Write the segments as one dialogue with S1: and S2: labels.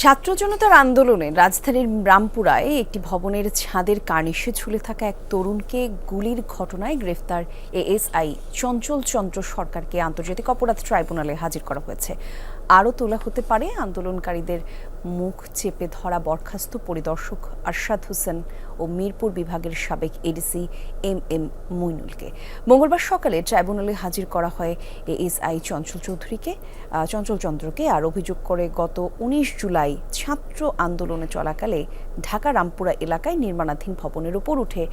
S1: ছাত্র জনতার আন্দোলনে রাজধানীর রামপুরায় একটি ভবনের ছাদের কার্নিশে ঝুলে থাকা এক তরুণকে গুলির ঘটনায় গ্রেফতার এএসআই চঞ্চল চন্দ্র সরকারকে আন্তর্জাতিক অপরাধ ট্রাইব্যুনালে হাজির করা হয়েছে। আরও তোলা হতে পারে আন্দোলনকারীদের মুখ চেপে ধরা বরখাস্ত পরিদর্শক আরশাদ হোসেন ও মিরপুর বিভাগের সাবেক এডিসি এম এম মইনুলকে। মঙ্গলবার সকালে ট্রাইব্যুনালে হাজির করা হয় এএসআই চঞ্চল চৌধুরীকে। চঞ্চল চন্দ্রকে আর অভিযোগ করে গত উনিশ জুলাই ছাত্র আন্দোলনে চলাকালে ঢাকা রামপুরা এলাকায় নির্মাণাধীন ভবনের উপর উঠে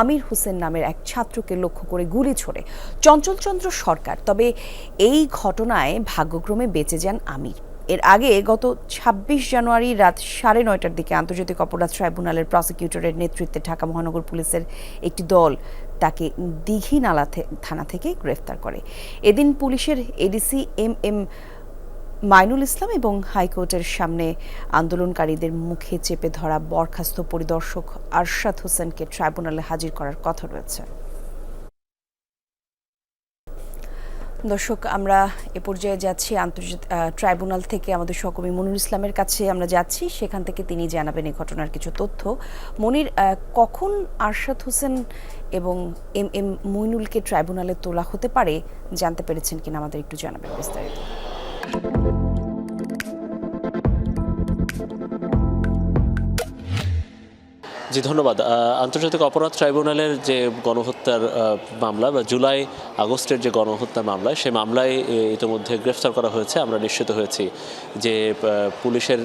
S1: আমির হোসেন নামের এক ছাত্রকে লক্ষ্য করে গুলি ছোড়ে। চঞ্চলচন্দ্র সরকার, তবে এই ঘটনায় ভাগ্যক্রমে বেঁচে যান আমির। এর আগে গত ছাব্বিশ জানুয়ারি রাত সাড়ে নয়টার দিকে আন্তর্জাতিক অপরাধ ট্রাইব্যুনালের প্রসিকিউটরের নেতৃত্বে ঢাকা মহানগর পুলিশের একটি দল তাকে দিঘি নালা থে- থানা থেকে গ্রেফতার করে। এদিন পুলিশের ADC M M Mainul Islam এবং হাইকোর্টের সামনে আন্দোলনকারীদের মুখে চেপে ধরা বরখাস্ত পরিদর্শক আরশাদ হোসেনকে ট্রাইব্যুনালে হাজির করার কথা রয়েছে। দর্শক, আমরা এ পর্যায়ে যাচ্ছি আন্তর্জাতিক ট্রাইব্যুনাল থেকে আমাদের সহকর্মী মনির ইসলামের কাছে আমরা যাচ্ছি। সেখান থেকে তিনি জানাবেন এই ঘটনার কিছু তথ্য। মনির কখন আরশাদ হোসেন এবং এম এম মইনুলকে ট্রাইব্যুনালে তোলা হতে পারে জানতে পেরেছেন কিনা আমাদের একটু জানাবেন বিস্তারিত।
S2: জি, ধন্যবাদ। আন্তর্জাতিক অপরাধ ট্রাইব্যুনালের যে গণহত্যার মামলা, বা জুলাই আগস্টের যে গণহত্যার মামলায়, সে মামলায় ইতিমধ্যে গ্রেফতার করা হয়েছে। আমরা নিশ্চিত হয়েছি যে পুলিশের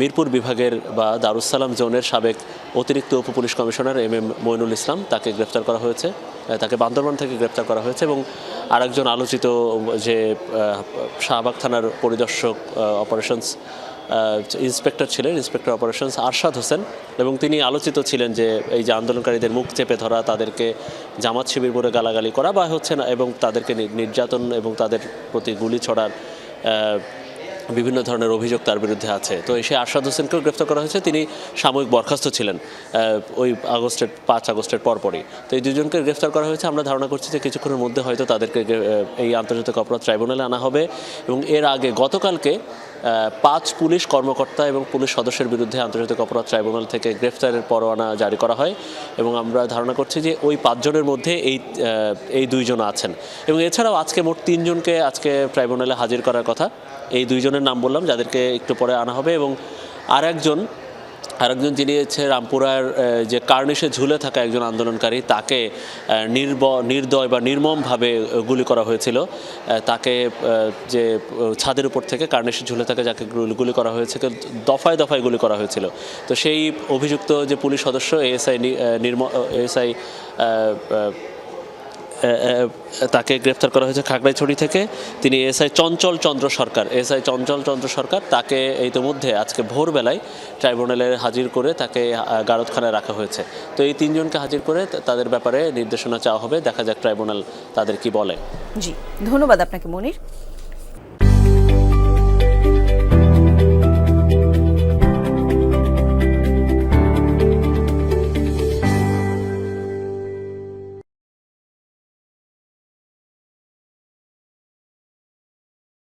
S2: মিরপুর বিভাগের বা দারুসালাম জোনের সাবেক অতিরিক্ত উপ police commissioner M M Moinul Islam তাকে গ্রেফতার করা হয়েছে তাকে বান্দরবান থেকে গ্রেফতার করা হয়েছে এবং আরেকজন আলোচিত যে শাহবাগ থানার পরিদর্শক অপারেশনস ইন্সপেক্টর ছিলেন ইন্সপেক্টর অপারেশনস আরশাদ হোসেন এবং তিনি আলোচিত ছিলেন যে, এই যে আন্দোলনকারীদের মুখ চেপে ধরা, তাদেরকে জামাত শিবির বলে গালাগালি করা বা হচ্ছে না এবং তাদেরকে নির্যাতন এবং তাদের প্রতি গুলি ছড়ার বিভিন্ন ধরনের অভিযোগ তার বিরুদ্ধে আছে। তো সেই আরশাদ হোসেনকেও গ্রেফতার করা হয়েছে। তিনি সাময়িক বরখাস্ত ছিলেন ওই আগস্টের, পাঁচ আগস্টের পরপরই। তো এই দুজনকে গ্রেফতার করা হয়েছে। আমরা ধারণা করছি যে কিছুক্ষণের মধ্যে হয়তো তাদেরকে এই আন্তর্জাতিক অপরাধ ট্রাইব্যুনালে আনা হবে এবং এর আগে গতকালকে পাঁচ পুলিশ কর্মকর্তা এবং পুলিশ সদস্যের বিরুদ্ধে আন্তর্জাতিক অপরাধ ট্রাইব্যুনাল থেকে গ্রেফতারের পরোয়ানা জারি করা হয় এবং আমরা ধারণা করছি যে ওই পাঁচজনের মধ্যে এই এই দুইজন আছেন। এবং এছাড়াও আজকে মোট তিনজনকে আজকে ট্রাইব্যুনালে হাজির করার কথা। এই দুইজনের নাম বললাম, যাদেরকে একটু পরে আনা হবে এবং আর একজন আরেকজন যিনি হচ্ছে রামপুরার যে কার্নিশে ঝুলে থাকা একজন আন্দোলনকারী, তাকে নির্ব, নির্দয় বা নির্মমভাবে গুলি করা হয়েছিল। তাকে যে ছাদের উপর থেকে কার্নিশে ঝুলে থাকে যাকে গুলি করা হয়েছে দফায় দফায় গুলি করা হয়েছিল। তো সেই অভিযুক্ত যে পুলিশ সদস্য এএসআই নির্ম এএসআই তাকে গ্রেফতার করা হয়েছে খাগড়াইছড়ি থেকে। তিনি এসআই চঞ্চল চন্দ্র সরকার। এসআই চঞ্চল চন্দ্র সরকার তাকে ইতিমধ্যে আজকে ভোরবেলায় ট্রাইব্যুনালে হাজির করে তাকে গারদখানায় রাখা হয়েছে। তো এই তিনজনকে হাজির করে তাদের ব্যাপারে নির্দেশনা চাওয়া হবে। দেখা যাক ট্রাইব্যুনাল তাদের কি বলে।
S1: জি, ধন্যবাদ আপনাকে মনির।